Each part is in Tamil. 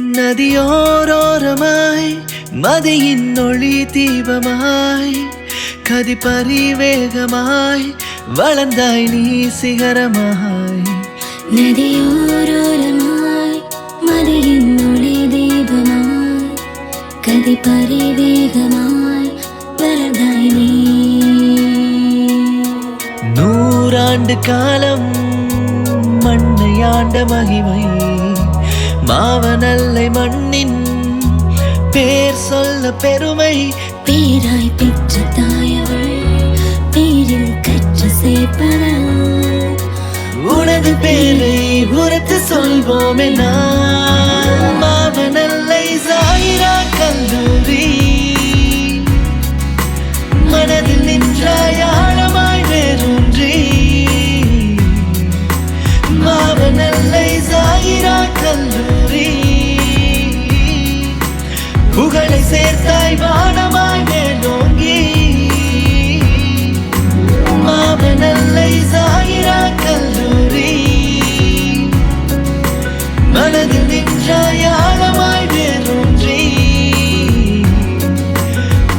നദിയോരോരമായി മതിയിന്നൊളി ദീപമായി കതി പരിവേഗമായി വളർന്നായി നീ ശിഖരമായി. നദിയോരോരമായി മതിയിന്നൊളി ദീപമായി കതി പരിവേഗമായി വളർന്നായി നീ. നൂറാണ്ട് കാലം മണ്ണയാണ്ട മഹിമൈ மாவனல்லை மண்ணின் பேர் சொல்ல பெருமை. பேராய் பெற்ற தாயவள் பேரில் கற்று சேர்ப்பவள் உனது பேரை உரத்து சொல்வோமே நான் சேர்த்தாய் வானமாய் மேலோங்கி. மாமனல்லை சாயிரா கல்லூரி. மனதில் நின்றாய் ஆழமாய் வேரூன்றி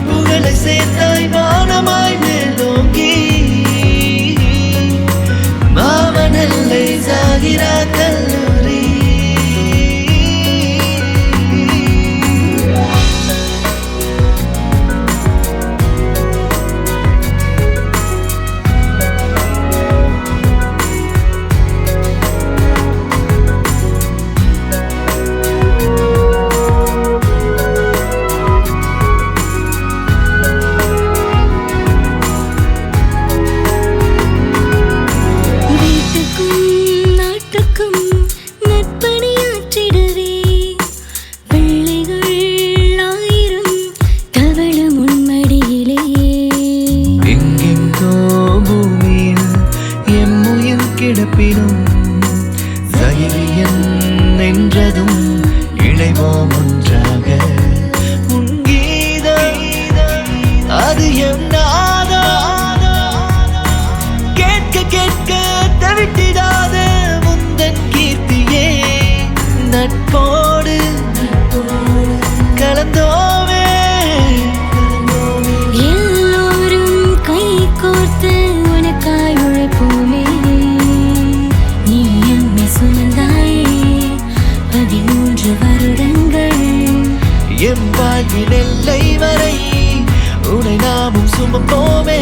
புகழை சேர்த்தாய் வானமாய் மேலோங்கி. மாமனல்லை சாகிரா எம்முயிர் எம் வாழ்வின் எல்லை வரை உனை நாமும் சுமப்போமே.